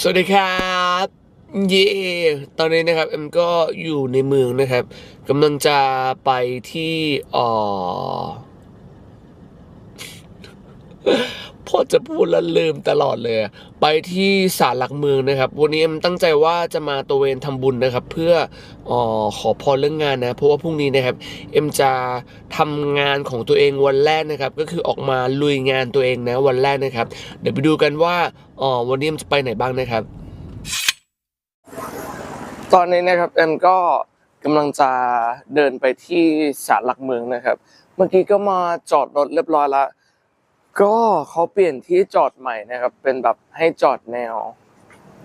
สวัสดีครับเย่ตอนนี้นะครับเอ็มก็อยู่ในเมืองนะครับกำลังจะไปที่อ่อ พอจะพูดแล้วลืมตลอดเลย ไปที่ศาลหลักเมืองนะครับ วันนี้เอ็มตั้งใจว่าจะมาตระเวนทำบุญนะครับ เพื่อออขอพรเรื่องงานนะ เพราะว่าพรุ่งนี้นะครับ เอ็มจะทำงานของตัวเองวันแรกนะครับ ก็คือออกมาลุยงานตัวเองนะวันแรกนะครับ เดี๋ยวไปดูกันว่าอ๋อวันนี้เอ็มจะไปไหนบ้างนะครับ ตอนนี้นะครับเอ็มก็กำลังจะเดินไปที่ศาลหลักเมืองนะครับ เมื่อกี้ก็มาจอดรถเรียบร้อยแล้ว ก็เขาเปลี่ยนที่จอดใหม่นะครับ เป็นแบบให้จอดแนว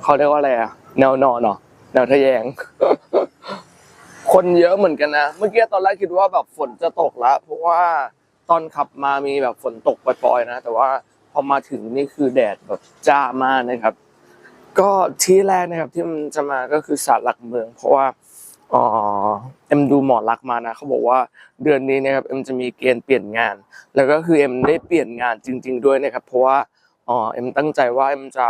เขาเรียกว่าอะไรอะแนวนอนเนาะแนวทะแยง คนเยอะเหมือนกันนะ เมื่อกี้ตอนแรกคิดว่าแบบฝนจะตกล้วเพราะว่าตอนขับมามีแบบฝนตกปล่อยๆนะ แต่ว่าพอมาถึงนี่คือแดดแบบจ้ามากนะครับ ก็ที่แรกนะครับที่มันจะมาก็คือศาลหลักเมือง เพราะว่า อ๋อเอ็มดูหมอลักมานะเขาบอกว่าเดือนนี้นะครับเอ็มจะมีเกณฑ์เปลี่ยนงาน แล้วก็คือเอ็มได้เปลี่ยนงานจริง ๆ ด้วยนะครับ เพราะว่าอ๋อเอ็มตั้งใจว่าเอ็มจะ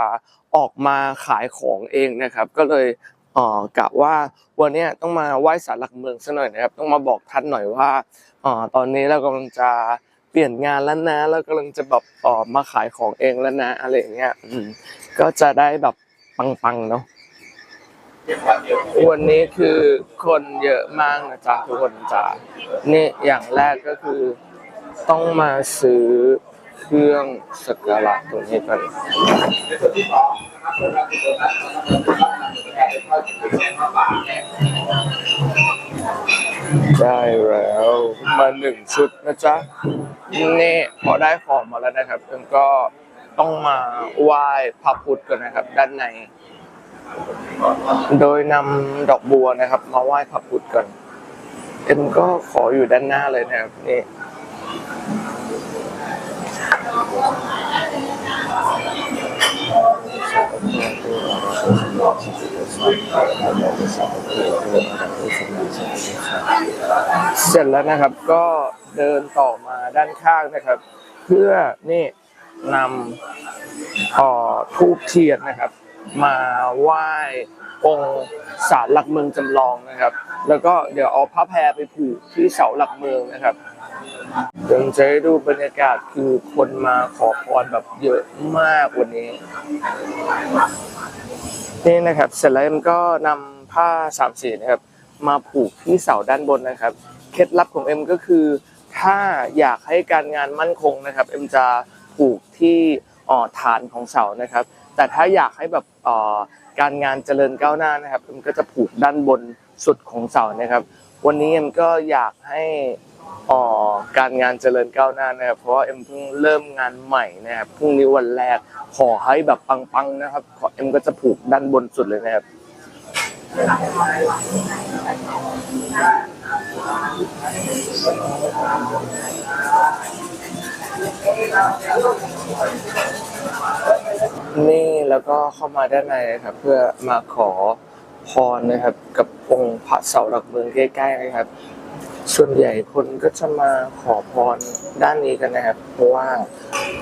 ออกมาขายของเองนะครับ ก็เลยอ๋อกะว่าวันนี้ต้องมาไหว้ศาลหลักเมืองซะหน่อยนะครับ ต้องมาบอกท่านหน่อยว่าอ๋อตอนนี้เรากำลังจะเปลี่ยนงานแล้วนะแล้วกำลังจะแบบอ๋อมาขายของเองแล้วนะอะไรอย่างเงี้ยก็จะได้แบบปังๆเนาะ วันนี้คือคนเยอะมากนะจ๊ะทุกคนจ้ะนี่อย่างแรกก็คือต้องมาซื้อเครื่องสักการะตรงนี้กันได้แล้วมาหนึ่งชุดนะจ๊ะนี่พอได้ของมาแล้วนะครับก็ต้องมาไหว้พระพุทธกันนะครับ ด้านใน โดยนำดอกบัวนะครับ มาไหว้พระพุทธก่อน เอ็มก็ขออยู่ด้านหน้าเลยนะครับนี่เสร็จแล้วนะครับก็เดินต่อมาด้านข้างนะครับ เพื่อนี่นำออทูบเทียนนะครับ มาไหว้องค์ศาลหลักเมืองจำลองนะครับ แล้วก็เดี๋ยวเอาผ้าแพรไปผูกที่เสาหลักเมืองนะครับเดี๋ยวจะให้ดูบรรยากาศคือคนมาขอพรแบบเยอะมากวันนี้ นี่นะครับเสร็จแล้วเอ็มก็นำผ้าสามสีนะครับ มาผูกที่เสาด้านบนนะครับ เคล็ดลับของเอ็มก็คือ ถ้าอยากให้การงานมั่นคงนะครับ เอ็มจะผูกที่อ่อฐานของเสานะครับ แต่ถ้าอยากให้แบบการงานเจริญก้าวหน้านะครับเอ็มก็จะผูกด้านบนสุดของเสานะครับ วันนี้เอ็มก็อยากให้อ่อการงานเจริญก้าวหน้านะครับเพราะว่าเอ็มเพิ่งเริ่มงานใหม่นะครับพรุ่งนี้วันแรกขอให้แบบปังๆนะครับขอเอ็มก็จะผูกด้านบนสุดเลยนะครับนี่ แล้วก็เข้ามาด้านในนะครับ เพื่อมาขอพรนะครับ กับองค์พระเสาหลักเมืองใกล้ๆนะครับ ส่วนใหญ่คนก็จะมาขอพรด้านนี้กันนะครับ เพราะว่า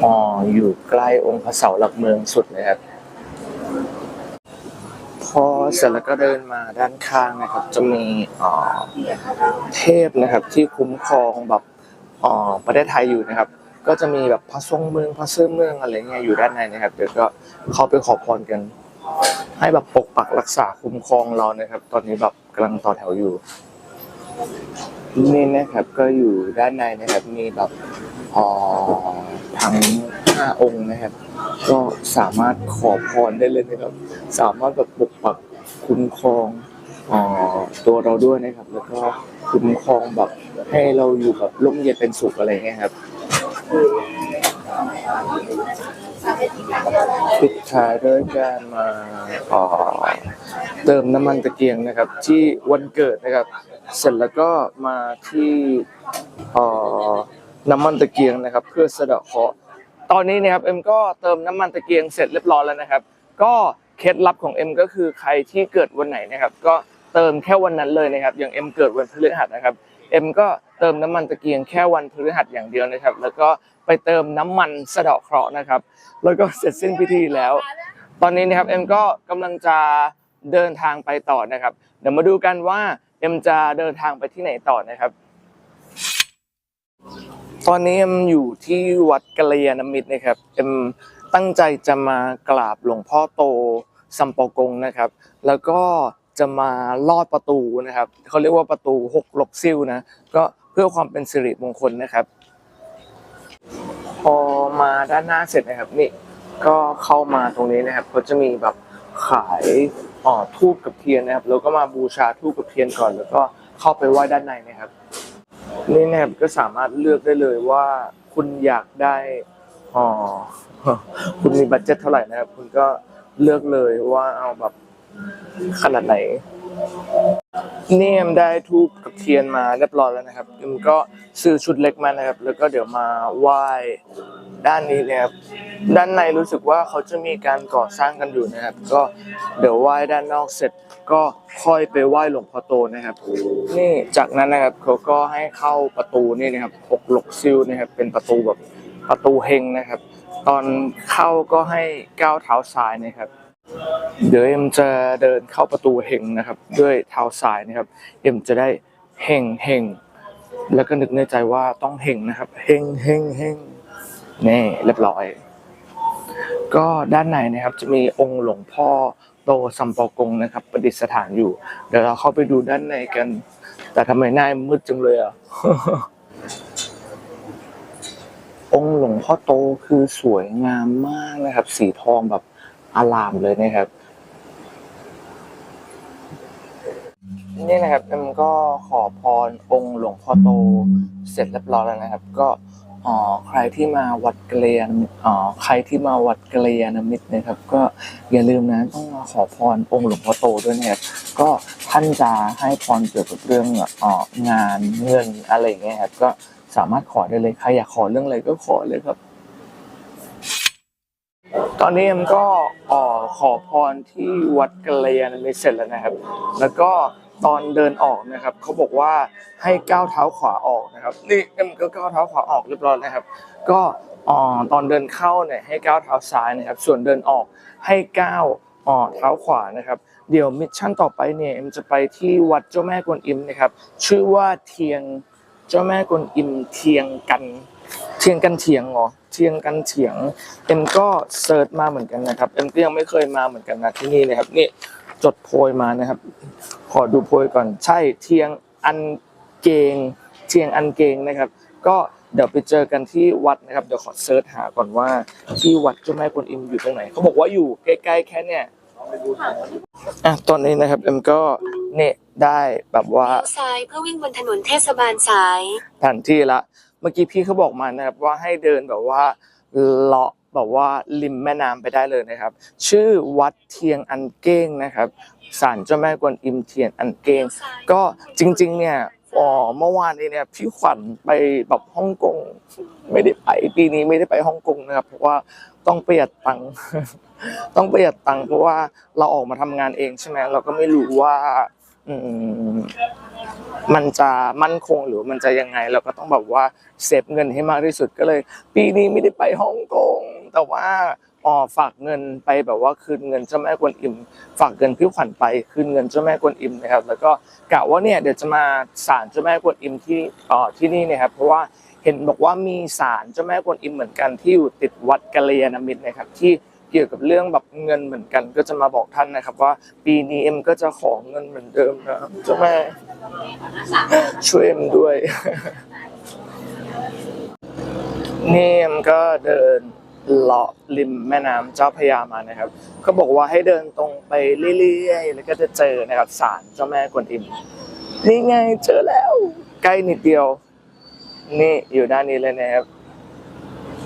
อ๋ออยู่ใกล้องค์พระเสาหลักเมืองสุดนะครับพอเสร็จแล้วก็เดินมาด้านข้างนะครับ จะมีอ่าเทพนะครับที่คุ้มครองแบบอ่าประเทศไทยอยู่นะครับ ก็จะมีแบบพระทรงเมืองพระซื่อเมืองอะไรเงี้ยอยู่ด้านในนะครับ เดี๋ยวก็เข้าไปขอพรกัน ให้แบบปกปักรักษาคุ้มครองเรานะครับ ตอนนี้แบบกำลังต่อแถวอยู่นี่นะครับก็อยู่ด้านในนะครับมีแบบอ่าทั้งห้าองค์นะครับ ก็สามารถขอพรได้เลยนะครับ สามารถแบบปกปักคุ้มครองอ่าตัวเราด้วยนะครับ แล้วก็คุ้มครองแบบให้เราอยู่แบบร่มเย็นเป็นสุขอะไรเงี้ยครับ ปิดท้ายด้วยการมาเติมน้ำมันตะเกียงนะครับ ที่วันเกิดนะครับ เสร็จแล้วก็มาที่น้ำมันตะเกียงนะครับ เพื่อสะเดาะเคราะห์ตอนนี้นะครับเอ็มก็เติมน้ำมันตะเกียงเสร็จเรียบร้อยแล้วนะครับ ก็เคล็ดลับของเอ็มก็คือใครที่เกิดวันไหนนะครับ ก็เติมแค่วันนั้นเลยนะครับ อย่างเอ็มเกิดวันพฤหัสนะครับ เอ็มก็เติมน้ำมันตะเกียงแค่วันพฤหัสอย่างเดียวนะครับ แล้วก็ไปเติมน้ำมันสะเดาะเคราะห์นะครับ แล้วก็เสร็จสิ้นพิธีแล้ว ตอนนี้นะครับเอ็มก็กำลังจะเดินทางไปต่อนะครับ เดี๋ยวมาดูกันว่าเอ็มจะเดินทางไปที่ไหนต่อนะครับ ตอนนี้เอ็มอยู่ที่วัดกัลยาณมิตรนะครับเอ็มตั้งใจจะมากราบหลวงพ่อโตสัมปอกงนะครับ แล้วก็ จะมาลอดประตูนะครับเขาเรียกว่าประตูหกหลบซิ่วนะก็เพื่อความเป็นสิริมงคลนะครับ พอมาด้านหน้าเสร็จนะครับนี่ก็เข้ามาตรงนี้นะครับเขาจะมีแบบขายอ่อทูบกับเทียนนะครับแล้วก็มาบูชาทูบกับเทียนก่อน แล้วก็เข้าไปไหว้ด้านในนะครับนี่นะครับก็สามารถเลือกได้เลยว่า คุณอยากได้อ๋อคุณมีบัตเจ็ตเท่าไหร่นะครับ คุณก็เลือกเลยว่าเอาแบบ ขนาดไหนนี่เอ็มได้ทูบกับเทียนมาเรียบร้อยแล้วนะครับเอ็มก็ซื้อชุดเล็กมานะครับ แล้วก็เดี๋ยวมาไหว้ด้านนี้นะครับ ด้านในรู้สึกว่าเขาจะมีการก่อสร้างกันอยู่นะครับ ก็เดี๋ยวไหว้ด้านนอกเสร็จก็ค่อยไปไหว้หลวงพ่อโตนะครับ นี่จากนั้นนะครับเขาก็ให้เข้าประตูนี่นะครับหกหลกซิลนะครับ เป็นประตูแบบประตูเฮงนะครับ ตอนเข้าก็ให้ก้าวเท้าซ้ายนะครับ เดี๋ยวเอ็มจะเดินเข้าประตูเฮงนะครับ ด้วยเท้าซ้ายนะครับ เอ็มจะได้เฮงเฮงแล้วก็นึกในใจว่าต้องเฮงนะครับเฮงเฮงเฮงนี่เรียบร้อย ก็ด้านในนะครับจะมีองค์หลวงพ่อโตสัมปอกงนะครับ ประดิษฐานอยู่ เดี๋ยวเราเข้าไปดูด้านในกัน แต่ทำไมหน้ามืดจังเลยอะองค์หลวงพ่อโตคือสวยงามมากนะครับ สีทองแบบ อลามเลยนะครับนี่นะครับเอ็มก็ขอพรองค์หลวงพ่อโตเสร็จเรียบร้อยแล้วนะครับ ก็อ๋อใครที่มาวัดเกลียนอ๋อใครที่มาวัดเกลียนมิตรนะครับ ก็อย่าลืมนะต้องมาขอพรองค์หลวงพ่อโตด้วยนะครับก็ท่านจะให้พรเกี่ยวกับเรื่องอ๋องานเงินอะไรอย่างเงี้ยครับก็สามารถขอได้เลยใครอยากขอเรื่องอะไรก็ขอเลยครับ ตอนนี้เอ็มก็ออขอพรที่วัดกัลยาณมิตรเสร็จแล้วนะครับ แล้วก็ตอนเดินออกนะครับเขาบอกว่าให้ก้าวเท้าขวาออกนะครับ นี่เอ็มก็ก้าวเท้าขวาออกเรียบร้อยนะครับ ก็อ่อตอนเดินเข้าเนี่ยให้ก้าวเท้าซ้ายนะครับ ส่วนเดินออกให้ก้าวเอ่อเท้าขวานะครับ เดี๋ยวมิชชั่นต่อไปเนี่ยเอ็มจะไปที่วัดเจ้าแม่กวนอิมนะครับ ชื่อว่าเทียงเจ้าแม่กวนอิมเทียงกัน เทียงกันเถียงเหรอ เทียงกันเถียง เอ็มก็เซิร์ชมาเหมือนกันนะครับ เอ็มก็ยังไม่เคยมาเหมือนกันนะที่นี่นะครับ นี่จดโพยมานะครับ ขอดูโพยก่อน ใช่เทียงอันเกงเทียงอันเกงนะครับ ก็เดี๋ยวไปเจอกันที่วัดนะครับ เดี๋ยวขอเซิร์ชหาก่อนว่าที่วัดเจ้าแม่กวนอิมอยู่ตรงไหน เขาบอกว่าอยู่ใกล้ๆแค่เนี่ยอะตอนนี้นะครับเอ็มก็เนี่ยได้แบบว่า เลี้ยวซ้ายเพื่อวิ่งบนถนนเทศบาลสาย แผนที่ละเมื่อกี้พี่เขาบอกมานะครับว่าให้เดินแบบว่าเลาะแบบว่าริมแม่น้ำไปได้เลยนะครับ ชื่อวัดเทียงอันเก้งนะครับศาลเจ้าแม่กวนอิมเทียนอันเก้งก็จริง ๆ เนี่ยอ๋อเมื่อวานนี้เนี่ยพี่ขวัญไปแบบฮ่องกงไม่ได้ไปปีนี้ไม่ได้ไปฮ่องกงนะครับเพราะว่าต้องประหยัดตังค์ต้องประหยัดตังค์เพราะว่าเราออกมาทำงานเองใช่ไหมเราก็ไม่รู้ว่า อืมมันจะมั่นคงหรือมันจะยังไง เราก็ต้องแบบว่าเซฟเงินให้มากที่สุดก็เลย ปีนี้ไม่ได้ไปฮ่องกงแต่ว่าอ๋อฝากเงินไปแบบว่าคืนเงินเจ้าแม่กวนอิม ฝากเงินพี่ขวัญไปคืนเงินเจ้าแม่กวนอิมนะครับ แล้วก็กะว่าเนี่ยเดี๋ยวจะมาศาลเจ้าแม่กวนอิมที่อ๋อที่นี่นะครับ เพราะว่าเห็นบอกว่ามีศาลเจ้าแม่กวนอิมเหมือนกันที่อยู่ติดวัดกัลยาณมิตรนะครับที่ กี่ยวกับเรื่องแบบเงินเหมือนกัน ก็จะมาบอกท่านนะครับ ว่าปีนี้เอ็มก็จะขอเงินเหมือนเดิมนะครับเจ้าแม่ช่วยเอ็มด้วย นี่เอ็มก็เดินเลาะริมแม่น้ำเจ้าพระยามานะครับเขาบอกว่าให้เดินตรงไปเรื่อยๆแล้วก็จะเจอนะครับศาลเจ้าแม่กวนอิมนี่ไงเจอแล้ว ใกล้นิดเดียว นี่อยู่ด้านนี้เลยนะครับ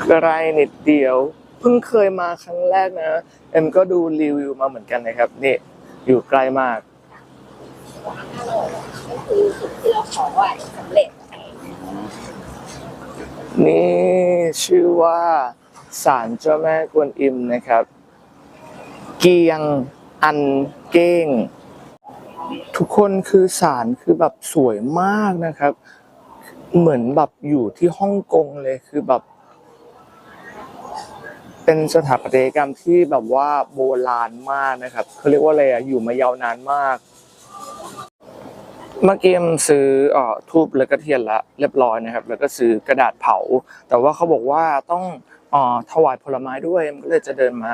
ใกล้นิดเดียว เพิ่งเคยมาครั้งแรกนะเอ็มก็ดูรีวิวมาเหมือนกันนะครับ นี่อยู่ใกล้มากคือสุดที่เราขอไหวสำเร็จนี่ชื่อว่าศาลเจ้าแม่กวนอิมนะครับ เกียงอันเก้ง ทุกคนคือศาลคือแบบสวยมากนะครับ เหมือนแบบอยู่ที่ฮ่องกงเลยคือแบบ เป็นสถาปัตยกรรมที่แบบว่าโบราณมากนะครับเขาเรียกว่าอะไรอะอยู่มายาวนานมาก เมื่อกี้มซื้ออทูบแล้วก็เทียนละเรียบร้อยนะครับ แล้วก็ซื้อกระดาษเผา แต่ว่าเขาบอกว่าต้องออถวายผลไม้ด้วยก็เลยจะเดินมา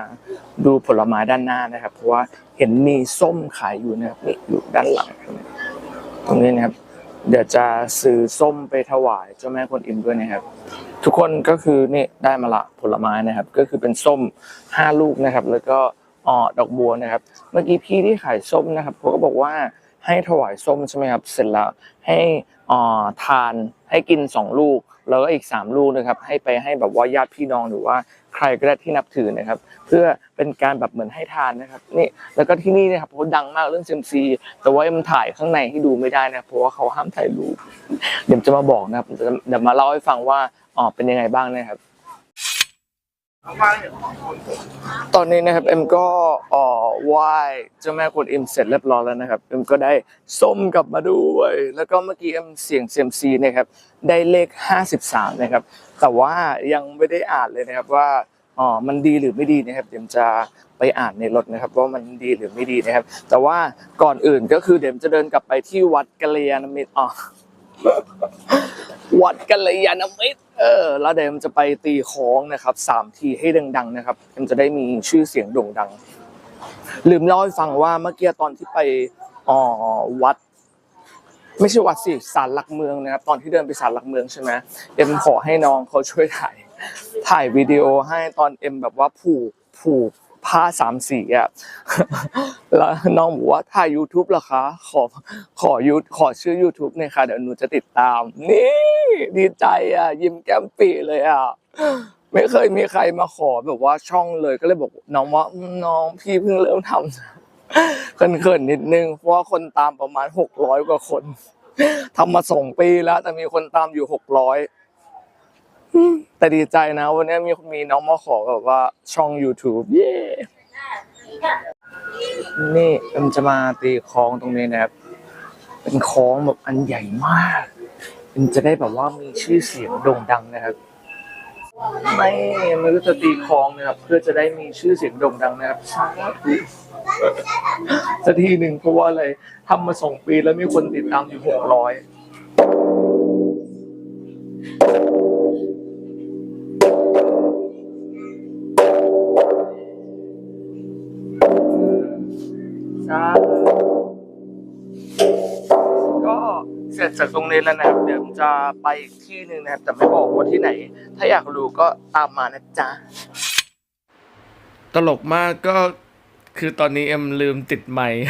ดูผลไม้ด้านหน้านะครับ เพราะว่าเห็นมีส้มขายอยู่นะครับนี่อยู่ด้านหลังตรงนี้นะครับ เดี๋ยวจะซื้อส้มไปถวายเจ้าแม่กวนอิมด้วยนะครับ ทุกคนก็คือนี่ได้มาละผลไม้นะครับ ก็คือเป็นส้มห้าลูกนะครับ แล้วก็อ่อดอกบัวนะครับ เมื่อกี้พี่ที่ขายส้มนะครับเขาก็บอกว่า ให้ถวายส้มใช่ไหมครับ เสร็จแล้วให้เอ่อทานให้กินสองลูก แล้วก็อีกสามลูกนะครับ ให้ไปให้แบบว่าญาติพี่น้องหรือว่าใครก็ได้ที่นับถือนะครับ เพื่อเป็นการแบบเหมือนให้ทานนะครับนี่แล้วก็ที่นี่นะครับเขาดังมากเรื่องเซมซีแต่ว่าเอ็มถ่ายข้างในให้ดูไม่ได้นะเพราะว่าเขาห้ามถ่ายรูปเดี๋ยวจะมาบอกนะครับเดี๋ยวเดี๋ยวมาเล่าให้ฟังว่าอ๋อเป็นยังไงบ้างนะครับ ตอนนี้นะครับเอ็มก็เอ่อ ไหว้เจ้าแม่กวนอิมเสร็จเรียบร้อยแล้วนะครับเอ็มก็ได้ส้มกลับมาด้วย แล้วก็เมื่อกี้เอ็มเสี่ยงเซียมซีนะครับได้เลข 53 นะครับ แต่ว่ายังไม่ได้อ่านเลยนะครับว่าอ๋อมันดีหรือไม่ดีนะครับเดี๋ยวจะไปอ่านในรถนะครับ ว่ามันดีหรือไม่ดีนะครับ แต่ว่าก่อนอื่นก็คือเดี๋ยวจะเดินกลับไปที่วัดกัลยาณมิตรอ๋อวัดกัลยาณมิตรเออแล้วเดี๋ยวมันจะไปตีโค้งนะครับสามทีให้ดังๆนะครับมันจะได้มีชื่อเสียงโด่งดัง ลืมเล่าให้ฟังว่าเมื่อกี้ตอนที่ไปอ๋อวัด ไม่ใช่วัดสิศาลหลักเมืองนะครับตอนที่เดินไปศาลหลักเมืองใช่ไหมเอ็มขอให้น้องเขาช่วยถ่าย ถ่ายวิดีโอให้ตอนเอ็มแบบว่าผูกผูกผ้าสามสีอะแล้วน้องบอกว่าถ่าย YouTube เหรอคะ ขอขอยูขอชื่อ YouTube หน่ยค่ะ เดี๋ยวหนูจะติดตาม นี่ ดีใจอะ ยิ้มแก้มปีเลยอะ ไม่เคยมีใครมาขอแบบว่าช่องเลยก็เลยบอกน้องว่าน้องพี่เพิ่งเริ่มทำเขินๆนิดนึงเพราะว่าคนตามประมาณหกร้อยกว่าคนทำมาสองปีแล้ว แต่มีคนตามอยู่หกร้อยแต่ดีใจนะ วันนี้มีมีน้องมาขอแบบว่าช่อง YouTube เย้นี่เอ็มจะมาตีคลองตรงนี้นะครับ เป็นคลองแบบอันใหญ่มากเอ็มจะได้แบบว่ามีชื่อเสียงโด่งดังนะครับ ไม่ไม่รู้จะตีคล้องนะครับ เพื่อจะได้มีชื่อเสียงโด่งดังนะครับสาธุสักทีหนึ่งเพราะว่าอะไรทำมาสองปีแล้วมีคนติดตามอยู่หกร้อย เสร็จจากตรงนี้แล้วนะครับเดี๋ยวผมจะไปอีกที่หนึ่งนะครับแต่ไม่บอกว่าที่ไหน ถ้าอยากรู้ก็ตามมานะจ๊ะตลกมากก็คือตอนนี้เอ็มลืมติดไมค์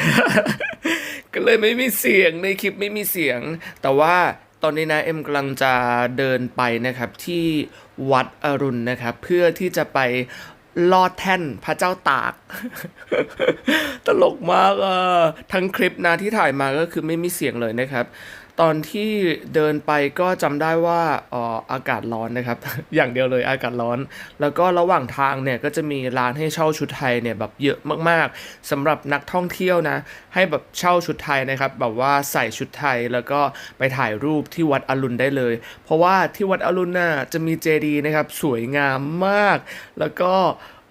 ก็เลยไม่มีเสียงในคลิปไม่มีเสียง แต่ว่าตอนนี้นะเอ็มกำลังจะเดินไปนะครับที่วัดอรุณนะครับ เพื่อที่จะไปลอดแท่นพระเจ้าตาก ตลกมากอะทั้งคลิปนะที่ถ่ายมาก็คือไม่มีเสียงเลยนะครับ ตอนที่เดินไปก็จำได้ว่าอ่ออากาศร้อนนะครับ อย่างเดียวเลยอากาศร้อน แล้วก็ระหว่างทางเนี่ยก็จะมีร้านให้เช่าชุดไทยเนี่ยแบบเยอะมากๆสำหรับนักท่องเที่ยวนะ ให้แบบเช่าชุดไทยนะครับ แบบว่าใส่ชุดไทยแล้วก็ไปถ่ายรูปที่วัดอรุณได้เลย เพราะว่าที่วัดอรุณน่ะจะมีเจดีย์นะครับสวยงามมาก แล้วก็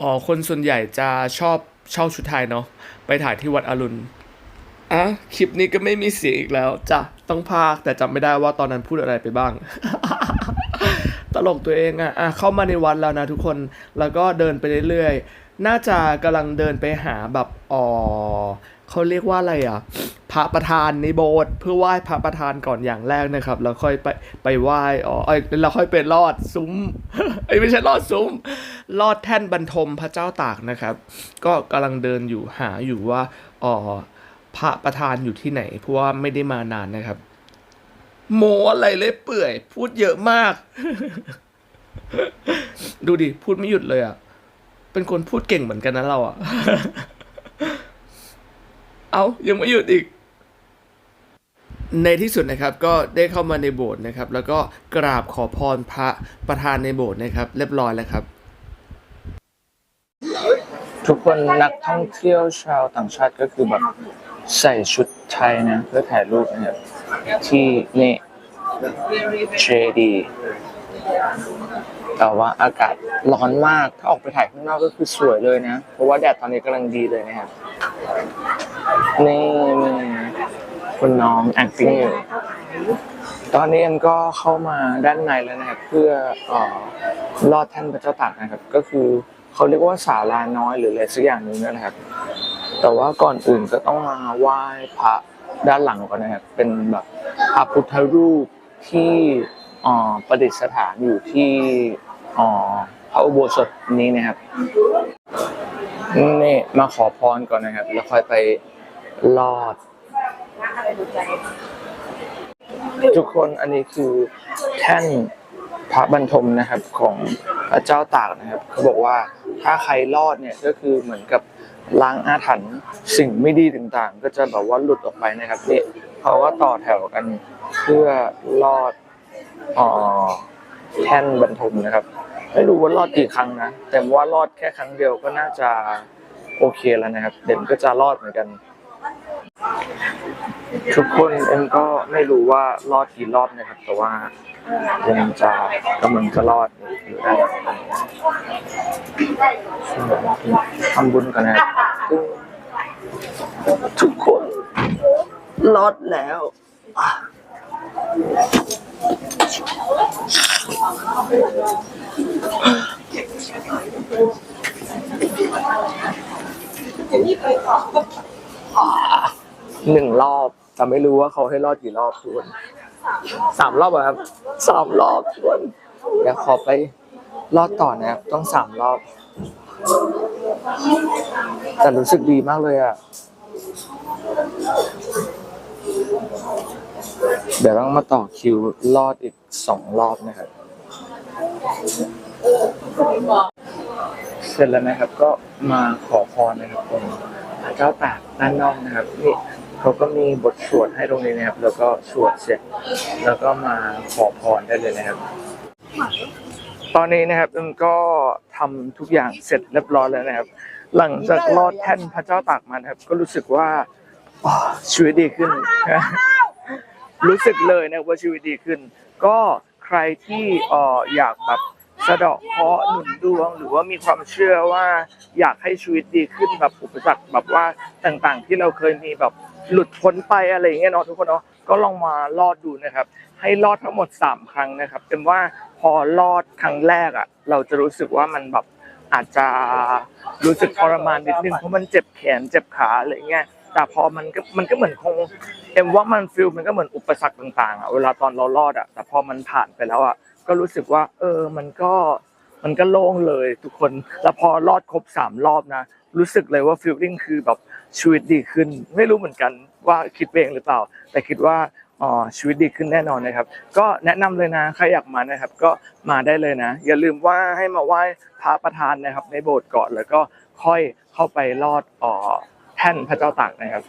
อ๋อคนส่วนใหญ่จะชอบเช่าชุดไทยเนาะไปถ่ายที่วัดอรุณ อะคลิปนี้ก็ไม่มีเสียงอีกแล้วจ้ะต้องพากแต่จำไม่ได้ว่าตอนนั้นพูดอะไรไปบ้าง ตลกตัวเองอะอะเข้ามาในวัดแล้วนะทุกคนแล้วก็เดินไปเรื่อยๆ น่าจะกำลังเดินไปหาแบบอ๋อเขาเรียกว่าอะไรอะ พระประธานในโบสถ์เพื่อไหว้พระประธานก่อนอย่างแรกนะครับ แล้วค่อยไปไปไหว้อ๋อเอ้ยแล้วค่อยไปลอดซุ้มเอ้ไม่ใช่ลอดซุ้มลอดแท่นบรรทมพระเจ้าตากนะครับ ก็กำลังเดินอยู่หาอยู่ว่าอ๋อ พระประธานอยู่ที่ไหน เพราะว่าไม่ได้มานานนะครับ โมอะไรเลยเปื่อย พูดเยอะมาก ดูดิ พูดไม่หยุดเลยอะ เป็นคนพูดเก่งเหมือนกันนะเราอะ เอายังไม่หยุดอีกในที่สุดนะครับก็ได้เข้ามาในโบสถ์นะครับ แล้วก็กราบขอพรพระประธานในโบสถ์นะครับ เรียบร้อยแล้วครับ ทุกคนนักท่องเที่ยวชาวต่างชาติก็คือแบบ ใส่ชุดไทยนะ เพื่อถ่ายรูปนะครับที่นี่ JD แต่ว่าอากาศร้อนมาก ถ้าออกไปถ่ายข้างนอกก็คือสวยเลยนะ เพราะว่าแดดตอนนี้กำลังดีเลยนะครับ นี่คุณน้อง acting อยู่ ตอนนี้เอ็มก็เข้ามาด้านในแล้วนะครับ เพื่อเอ่อลอดแท่นพระเจ้าตากนะครับ ก็คือเขาเรียกว่าศาลาน้อยหรืออะไรสักอย่างหนึ่งนะครับ แต่ว่าก่อนอื่นก็ต้องมาไหว้พระด้านหลังก่อนนะครับเป็นแบบพระพุทธรูปที่ประดิษฐานอยู่ที่พระอุโบสถนี้นะครับนี่มาขอพรก่อนนะครับ แล้วค่อยไปลอด ทุกคนอันนี้คือแท่นพระบรรทมนะครับของพระเจ้าตากนะครับ เขาบอกว่าถ้าใครรอดเนี่ยก็คือเหมือนกับ ล้างอาถรรพ์สิ่งไม่ดีต่างๆ ก็จะแบบว่าหลุดออกไปนะครับนี่เขาก็ต่อแถวกันเพื่อรอดออแท่นบรรทมนะครับ ไม่รู้ว่ารอดกี่ครั้งนะ แต่ว่ารอดแค่ครั้งเดียวก็น่าจะโอเคแล้วนะครับ เด่นก็จะรอดเหมือนกัน ทุกคนเอ็มก็ไม่รู้ว่ารอดกี่รอบนะครับ แต่ว่ายังจะกำลังจะรอดอยู่ได้ ทำบุญกันนะทุกคนรอดแล้วหนึ่งรอบแต่ไม่รู้ว่าเขาให้รอดกี่รอบทุกคนสามรอบเหรอครับสามรอบทุกคนเดี๋ยวขอไป รอดต่อนะครับต้องสามรอบ แต่รู้สึกดีมากเลยอะ เดี๋ยวต้องมาต่อคิวรอดอีกสองรอบนะครับ เสร็จแล้วนะครับก็มาขอพรนะครับตรงพระเจ้าตากด้านนอกนะครับนี่เขาก็มีบทสวดให้ตรงนี้นะครับ แล้วก็สวดเสร็จ แล้วก็มาขอพรได้เลยนะครับ ตอนนี้นะครับก็ทำทุกอย่างเสร็จเรียบร้อยแล้วนะครับ หลังจากลอดแท่นพระเจ้าตากมานะครับ ก็รู้สึกว่าชีวิตดีขึ้น รู้สึกเลยนะว่าชีวิตดีขึ้น ก็ใครที่อออยากแบบสะเดาะเคราะห์หนุนดวง หรือว่ามีความเชื่อว่าอยากให้ชีวิตดีขึ้นแบบอุปสรรคแบบว่าต่างๆ ที่เราเคยมีแบบหลุดพ้นไปอะไรอย่างเงี้ยเนาะทุกคนเนาะก็ลองมาลอดดูนะครับ ให้ลอดทั้งหมด 3 ครั้งนะครับเป็นว่า อลอดครั้งแรกอะ เราจะรู้สึกว่ามันแบบอาจจะรู้สึกทรมานนิดนึงเพราะมันเจ็บแขนเจ็บขาอะไรเงี้ยแต่พอมันก็มันก็เหมือนคงเอ็มว่ามันฟิลมันก็เหมือนอุปสรรคต่างๆอะเวลาตอนเรารอดอะแต่พอมันผ่านไปแล้วอะก็รู้สึกว่า เออมันก็มันก็โล่งเลยทุกคนแล้วพอรอดครบสามรอบนะรู้สึกเลยว่าฟิลลิ่งคือแบบชีวิตดีขึ้น ไม่รู้เหมือนกันว่าคิดเองหรือเปล่า แต่คิดว่า ชีวิตดีขึ้นแน่นอนนะครับ ก็แนะนำเลยนะใครอยากมานะครับ ก็มาได้เลยนะ อย่าลืมว่าให้มาไหว้พระประธานนะครับ ในโบสถ์ก่อนแล้วก็ค่อยเข้าไปลอดอ๋อแท่นพระเจ้าตากนะครับ